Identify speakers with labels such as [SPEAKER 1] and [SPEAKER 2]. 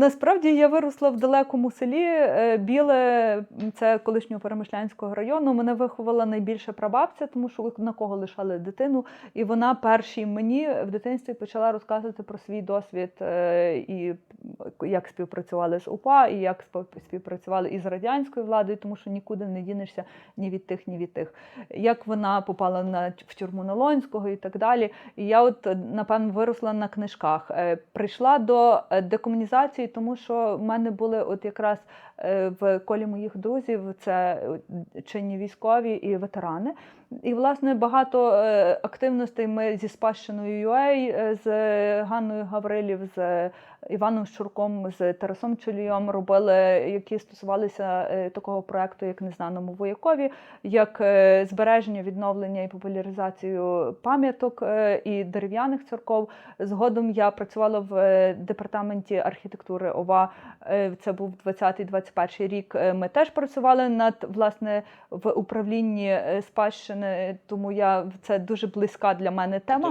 [SPEAKER 1] насправді я виросла в далекому селі. Е, Біле це колишнього Перемишлянського району. Мене виховала найбільша прабабця, тому що на кого лишали дитину. І вона першій мені в дитинстві почала розказувати про свій досвід е, і як співпрацювали з УПА, і як співпрацювали із радянською владою, тому що нікуди не дінешся ні від тих, ні від тих. Як вона попала на в тюрму Налонського і так далі. І я, от напевно, виросла на книжках. Е, Прийшла до декомунізації, тому що в мене були от якраз е, в колі моїх друзів це е, чинні військові і ветерани. І, власне, багато е, активностей ми зі спадщиною UA, з Ганною Гаврилів, з Іваном Щурком, з Тарасом Чолійом робили, які стосувалися такого проекту, як Незнаному воякові, як збереження, відновлення і популяризацію пам'яток і дерев'яних церков. Згодом я працювала в департаменті архітектури ОВА. е, Це був 20-21 рік. Е, Ми теж працювали над власне в управлінні е, спадщини, тому я це дуже близька для мене тема.